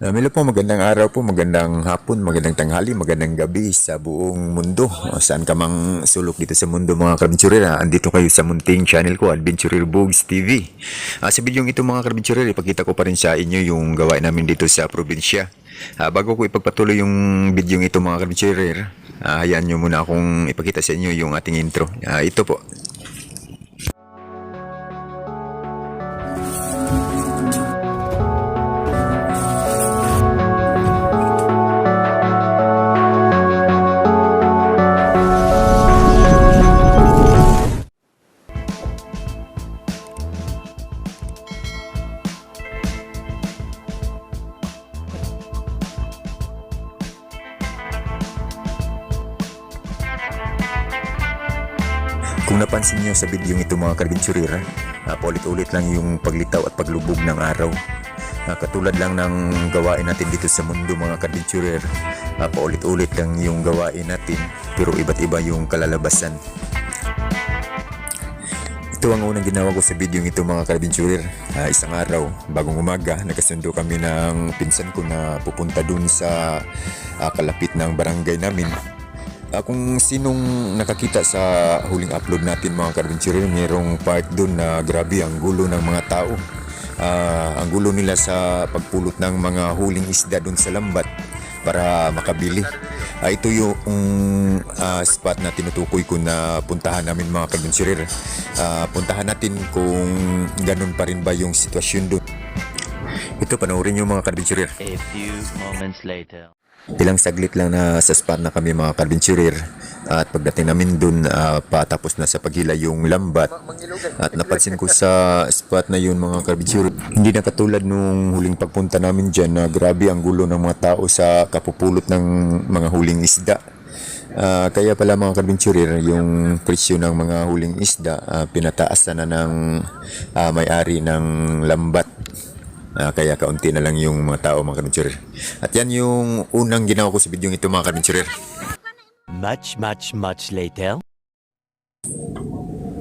Uh, Milo po, magandang araw po, magandang hapon, magandang tanghali, magandang gabi sa buong mundo. Uh, Saan ka mang sulok dito sa mundo mga karabinsurer, uh, andito kayo sa munting channel ko, Adventurer Bugs TV. Uh, sa video ito mga karabinsurer, ipakita ko pa rin sa inyo yung gawain namin dito sa probinsya. Uh, bago ko ipagpatuloy yung video ito mga karabinsurer, uh, hayaan nyo muna akong ipakita sa inyo yung ating intro. Uh, ito po. Napansin niyo sa video ito mga karbinsurira, uh, paulit-ulit lang yung paglitaw at paglubog ng araw. Ah, katulad lang ng gawain natin dito sa mundo mga karbinsurer, uh, paulit-ulit lang yung gawain natin pero iba't iba yung kalalabasan. Ito ang unang ginawa ko sa video ito mga karbinsurer. Ah, isang araw, bagong umaga, nagkasundo kami ng pinsan ko na pupunta dun sa ah, kalapit ng barangay namin Ah, kung sinong nakakita sa huling upload natin mga karbinsurer, mayroong part doon na grabe ang gulo ng mga tao. Ah, ang gulo nila sa pagpulot ng mga huling isda doon sa lambat para makabili. Ah, ito yung ah, spot na tinutukoy ko na puntahan namin mga karbinsurer. Ah, puntahan natin kung ganun pa rin ba yung sitwasyon doon. Ito, panoorin nyo mga karbinsurer. A few moments later. Ilang saglit lang na sa spot na kami mga karbinsurer at pagdating namin dun ah, patapos na sa paghila yung lambat. At napansin ko sa spot na yun mga karbinsurer hindi na katulad nung huling pagpunta namin dyan na grabe ang gulo ng mga tao sa kapupulot ng mga huling isda. Ah, kaya pala mga karbinsurer yung presyo ng mga huling isda ah, pinataas na ng ah, may-ari ng lambat Ah, kaya kaunti na lang yung mga tao mga karbinsurer. At yan yung unang ginawa ko sa video ito mga karbinsurer. Much, much, much later.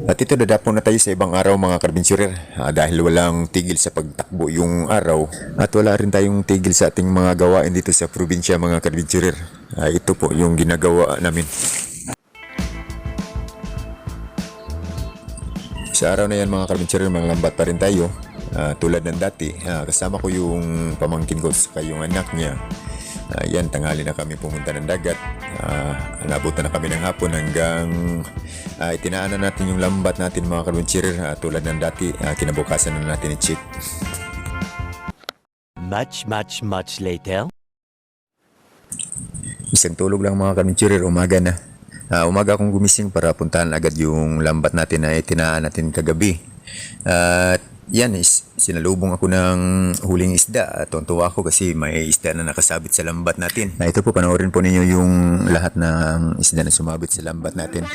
At ito dadapo na tayo sa ibang araw mga karbinsurer Ah, dahil walang tigil sa pagtakbo yung araw at wala rin tayong tigil sa ating mga gawain dito sa probinsya mga karbinsurer. Ah, ito po yung ginagawa namin. Sa araw na yan mga karbinsurer, mga lambat pa rin tayo. Ah, tulad ng dati, ah, kasama ko yung pamangkin ko sa yung anak niya. Ah, yan, tanghali na kami pumunta ng dagat. Uh, nabutan na kami ng hapon hanggang uh, itinaanan natin yung lambat natin mga karbinsurer. Ah, tulad ng dati, ah, kinabukasan na natin i-check. Much, much, much later. Isang tulog lang mga karbinsurer, umaga na. Ah, umaga akong gumising para puntahan agad yung lambat natin na itinaan natin kagabi. At yan, is, sinalubong ako ng huling isda. At tuwa ako kasi may isda na nakasabit sa lambat natin. Na ito po, panoorin po ninyo yung lahat ng isda na sumabit sa lambat natin.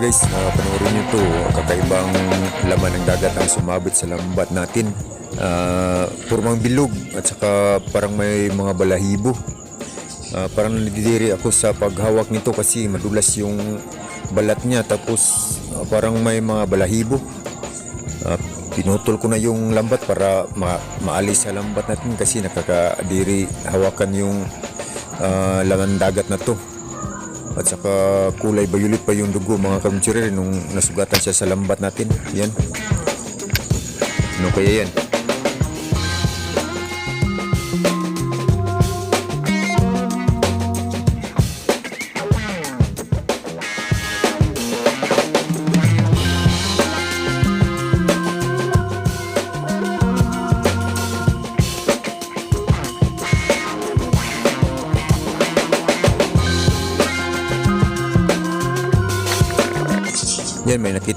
Guys, uh, panoorin nyo to. Kakaibang laman ng dagat ang sumabit sa lambat natin. Ah, purmang bilog at saka parang may mga balahibo. Ah, parang nalidiri ako sa paghawak nito kasi madulas yung balat niya tapos ah, parang may mga balahibo. Ah, pinutol ko na yung lambat para ma- maalis sa lambat natin kasi nakakadiri hawakan yung ah, laman dagat na to. At saka kulay violet pa yung dugo mga kamtsurer nung nasugatan siya sa lambat natin. Yan. Ano kaya yan?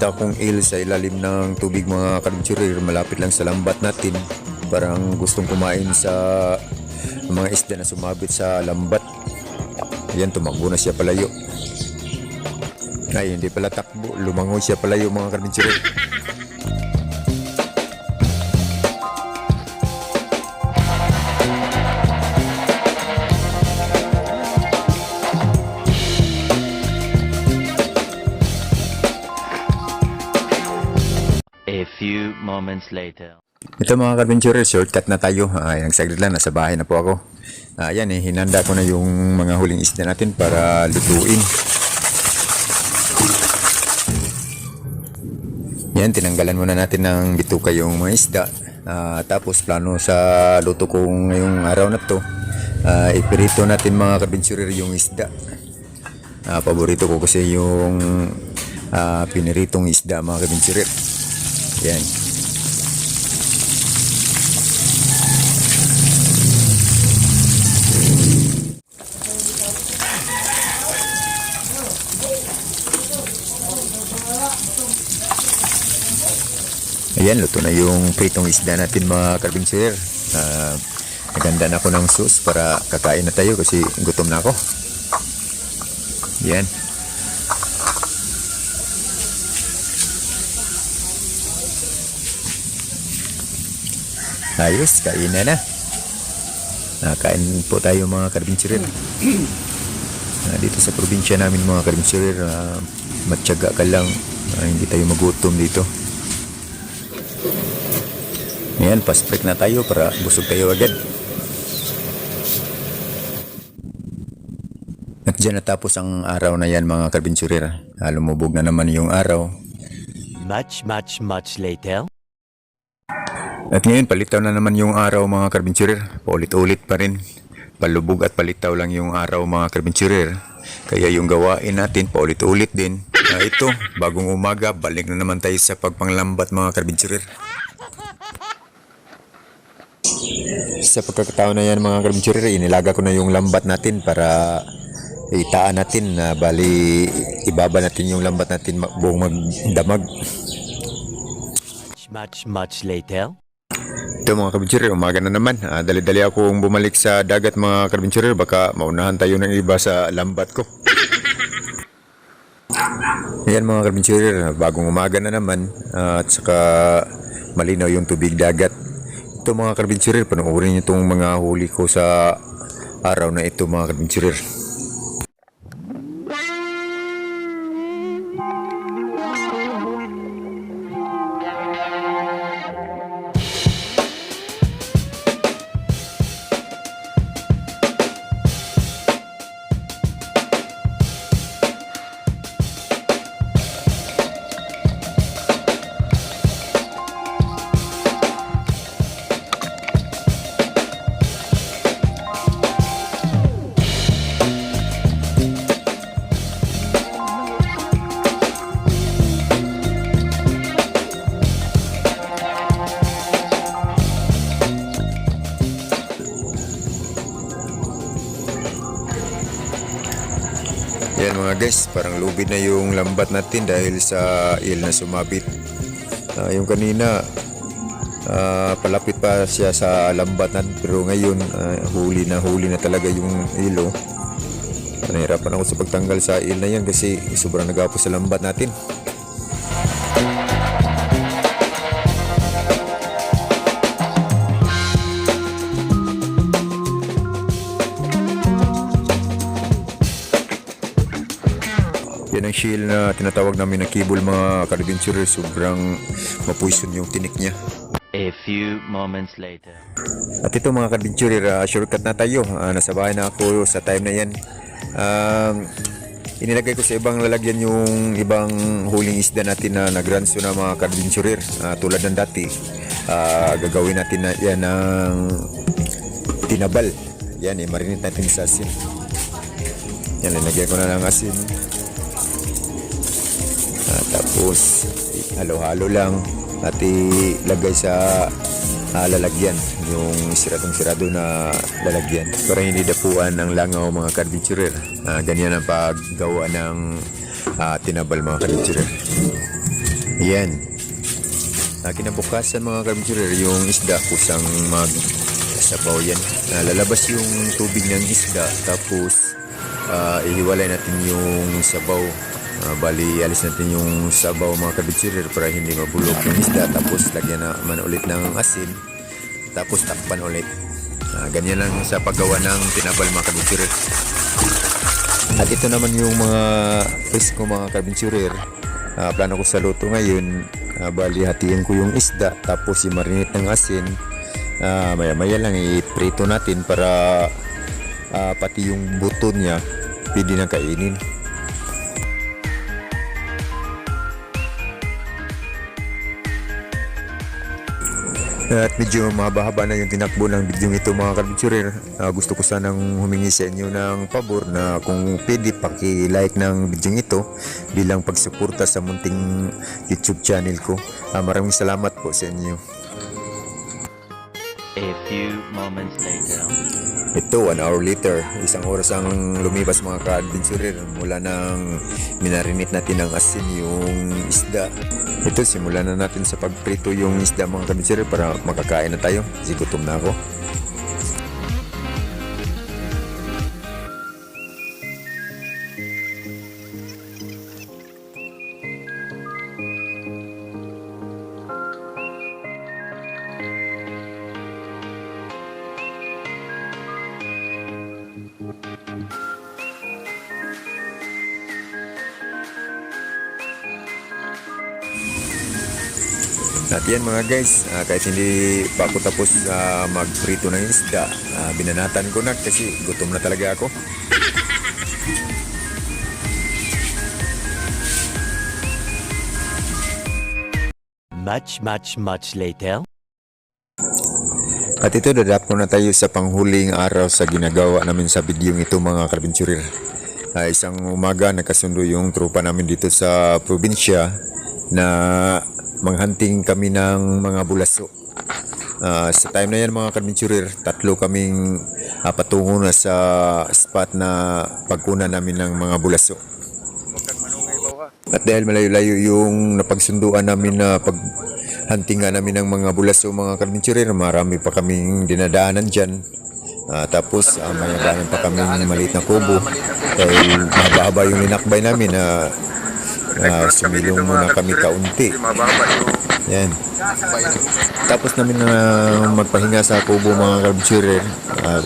Nakita akong eel sa ilalim ng tubig mga kadventurer. Malapit lang sa lambat natin. Parang gustong kumain sa mga isda na sumabit sa lambat. Yan, tumakbo na siya palayo. Ay, hindi pala takbo. Lumangoy siya palayo mga kadventurer. Moments later. Ito mga ka-adventurer, shortcut na tayo. Ay, nagsaglit lang, nasa bahay na po ako. Ayan eh, hinanda ko na yung mga huling isda natin para lutuin. Yan, tinanggalan muna natin ng bituka yung mga isda. Ah, tapos plano sa luto ko ngayong araw na to, ah, ipirito natin mga ka-adventurer yung isda. Ah, paborito ko kasi yung ah, piniritong isda mga ka-adventurer. Yan. Ayan, luto na yung pritong isda natin mga karbinser. Uh, naganda na ako ng sauce para kakain na tayo kasi gutom na ako. Yan. Ayos, kain na na. Ah, kain po tayo mga karbinsirer. Ah, dito sa probinsya namin mga karbinsirer, uh, matyaga ka lang. Ah, hindi tayo magutom dito. Ngayon, fast break na tayo para busog tayo agad. At dyan natapos ang araw na yan mga karbinsurer. Ah, lumubog na naman yung araw. Much, much, much later. At ngayon, palitaw na naman yung araw mga karbinsurer. Paulit-ulit pa rin. Palubog at palitaw lang yung araw mga karbinsurer. Kaya yung gawain natin, paulit-ulit din. Ah, ito, bagong umaga, balik na naman tayo sa pagpanglambat mga karbinsurer. Sa pagkakataon na yan mga karbinsurer, inilaga ko na yung lambat natin para itaan natin na bali ibaba natin yung lambat natin buong magdamag. Much, much, much later. Ito mga kabinsurer, umaga na naman. Ah, dali-dali akong bumalik sa dagat mga kabinsurer. Baka maunahan tayo ng iba sa lambat ko. Ayan mga kabinsurer, bagong umaga na naman. ah, at saka malinaw yung tubig dagat. Ito mga kabinsurer, panoorin niyo itong mga huli ko sa araw na ito mga kabinsurer. Parang lubid na yung lambat natin dahil sa il na sumabit. Ah, yung kanina, ah, palapit pa siya sa lambat natin pero ngayon ah, huli na huli na talaga yung ilo. Nahirapan ako sa pagtanggal sa il na yan kasi sobrang nagapos sa lambat natin. Shield na tinatawag namin na cable mga carabinsurer. Sobrang mapuison yung tinik niya. A few moments later. At ito mga carabinsurer, uh, shortcut na tayo. Ah, nasa bahay na ako sa time na yan. Um, inilagay ko sa ibang lalagyan yung ibang huling isda natin na nagranso na mga carabinsurer. Ah, tulad ng dati. Ah, gagawin natin na yan ng tinabal. Yan, eh, marinate natin sa asin. Yan, linagyan ko na ng asin. Tapos halo-halo lang at ilagay sa ah, lalagyan yung siradong sirado na lalagyan para hindi dapuan ng langaw mga carbichurer. Ah, ganyan ang paggawa ng ah, tinabal mga kadventurer. Yan. Uh, kinabukasan mga kadventurer, yung isda kusang mag sabaw yan. Ah, lalabas yung tubig ng isda tapos ah, ihiwalay natin yung sabaw. Ah, bali, alis natin yung sabaw mga kadventurer para hindi mabulok yung isda tapos lagyan naman ulit ng asin tapos takpan ulit. Ah, ganyan lang sa paggawa ng tinabal mga kadventurer. At ito naman yung mga presko mga kadventurer. Ah, plano ko sa luto ngayon, ah, bali hatiin ko yung isda tapos i-marinate ng asin. Ah, maya-maya lang i-prito natin para ah, pati yung buto niya pwede na kainin. At medyo mahaba-haba na yung tinakbo ng video ito mga kadventurer. Ah, gusto ko sanang humingi sa inyo ng pabor na kung pwede paki-like ng video ito bilang pagsuporta sa munting YouTube channel ko. Ah, maraming salamat po sa inyo. A few moments later. Ito, one hour later, isang oras ang lumipas mga ka-adventurer mula nang minarinate natin ng asin yung isda. Ito, simulan na natin sa pagprito yung isda mga ka-adventurer para makakain na tayo. Kasi na ako. At yan mga guys, ah, kahit hindi pa ako tapos ah, magprito ng isda, ah, binanatan ko na kasi gutom na talaga ako. Much, much, much later. At ito, dadap ko na tayo sa panghuling araw sa ginagawa namin sa video ito mga karbenturir. Ah, isang umaga nakasundo yung tropa namin dito sa probinsya na manghunting kami ng mga bulaso. Ah, sa time na yan mga karbenturir, tatlo kaming ah, patungo na sa spot na pagkunan namin ng mga bulaso. At dahil malayo-layo yung napagsunduan namin na paghuntingan namin ng mga bulaso mga karbenturir, marami pa kaming dinadaanan dyan. Ah, tapos uh, may nadaanan pa kaming maliit na kubo dahil mahaba-haba yung linakbay namin na na sumilong muna kami kaunti. Yan. Tapos namin na magpahinga sa kubo mga karbenturir, ah,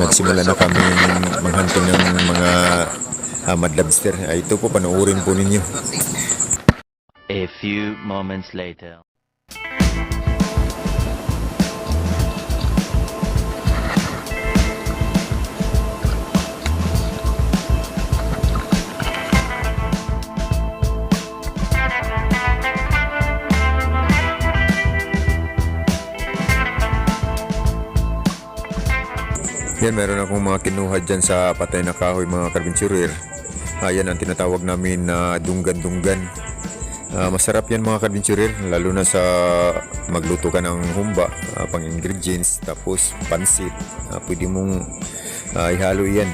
nagsimula na kami manghunting ng mga uh, mad lobster. Ay, ito po, panoorin po ninyo. A few moments later. Yan, meron akong mga kinuha dyan sa patay na kahoy mga karbenturir. Ayan ang tinatawag namin na dunggan-dunggan. Ah, masarap yan mga karbenturir, lalo na sa magluto ka ng humba, ah, pang ingredients, tapos pansit. Ah, pwede mong ah, ihalo yan.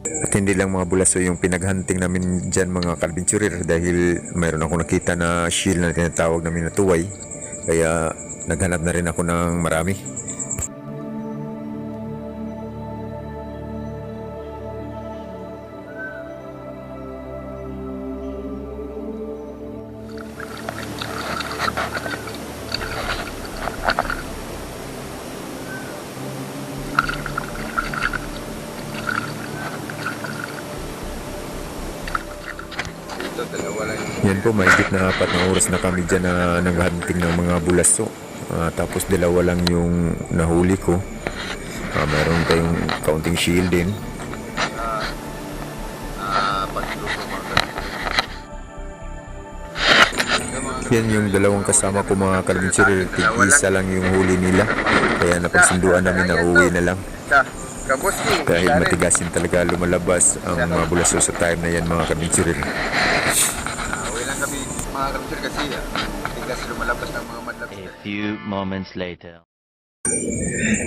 At hindi lang mga bulaso yung pinaghunting namin dyan mga kalbenturir dahil mayroon ako nakita na shield na tinatawag namin na tuway. Kaya naghanap na rin ako ng marami. Oras na kami dyan na naghahunting ng mga bulaso. Ah, tapos dalawa lang yung nahuli ko. Ah, meron tayong kaunting shield din. Yan yung dalawang kasama ko mga karabinsyuri. Tig-isa lang yung huli nila. Kaya napagsunduan namin na uwi na lang. Dahil matigasin talaga lumalabas ang mga bulaso sa time na yan mga karabinsyuri. Uwi lang kami mga kapsir kasi ah, tigas lumalabas ng mga madlap. A few moments later.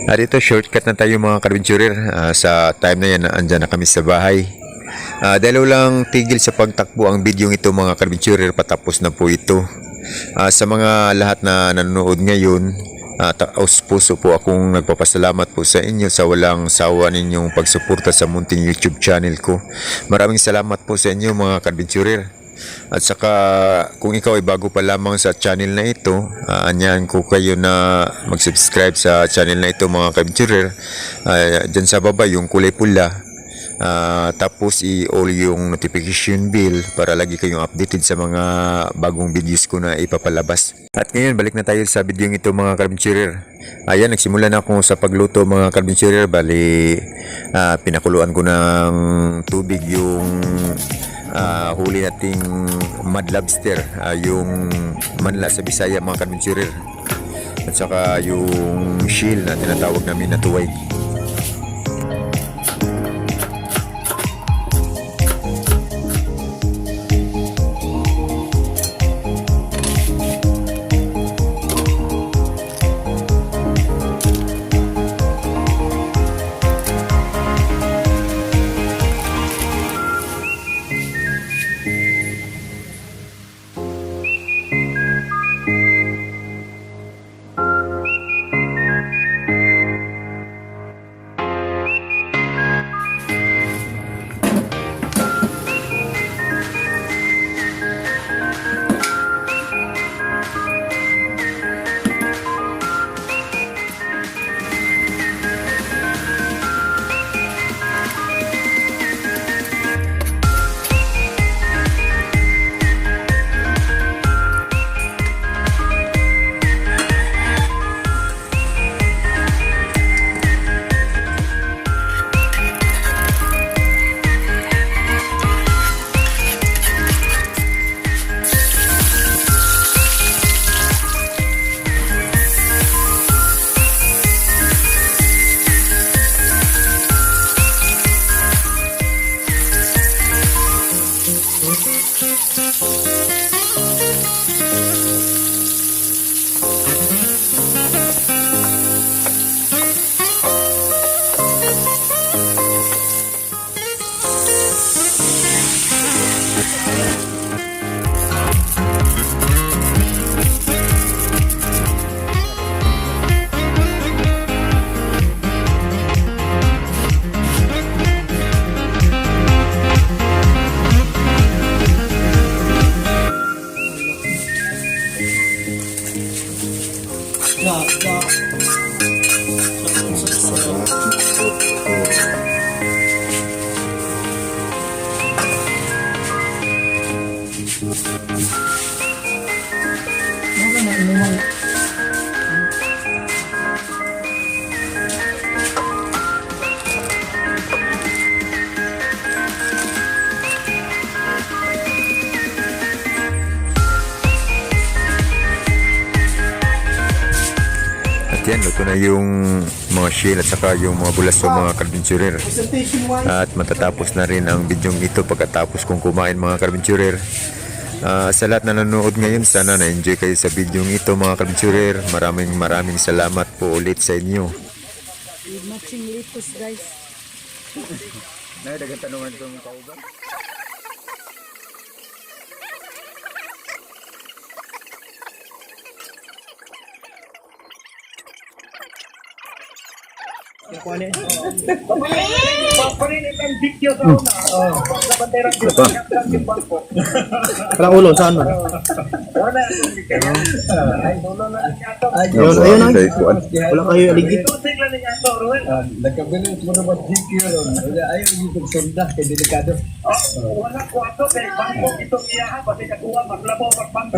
At ito, shortcut na tayo mga karabinsyurir. Ah, sa time na yan, andyan na kami sa bahay. Ah, dahil lang tigil sa pagtakbo ang video ito mga karabinsyurir, patapos na po ito. Ah, sa mga lahat na nanonood ngayon, uh, taos puso po akong nagpapasalamat po sa inyo sa walang sawa ninyong pagsuporta sa munting YouTube channel ko. Maraming salamat po sa inyo mga karabinsyurir. At saka kung ikaw ay bago pa lamang sa channel na ito, uh, anyahan ko kayo na mag-subscribe sa channel na ito mga kabiturer. Uh, Diyan sa baba yung kulay pula. Ah, tapos i-all yung notification bell para lagi kayong updated sa mga bagong videos ko na ipapalabas. At ngayon, balik na tayo sa video ito mga kabiturer. Ayan, nagsimula na ako sa pagluto mga kabiturer. Bali, ah, pinakuluan ko ng tubig yung ah, huli nating mud lobster, ah, yung manla sa Bisaya mga kadventurer. At saka yung shield na tinatawag namin na tuway. At yan, luto na yung mga shield at saka yung mga bulaso mga kadventurer. At matatapos na rin ang video ito pagkatapos kong kumain mga kadventurer. Ah, sa lahat na nanonood ngayon, sana na-enjoy kayo sa video ito mga kadventurer. Maraming maraming salamat po ulit sa inyo. Matching litos, guys. Nadagan tanungan itong kauban. Parang ulo, saan man? Ayun, ayun, ay. Wala kayo aligid. Nagkabilis mo naman GQ ron. Ayaw yung pagsundak kay delikado. Wala ko ato kay bangko itong iyaha pati kakuha maglabo magpangko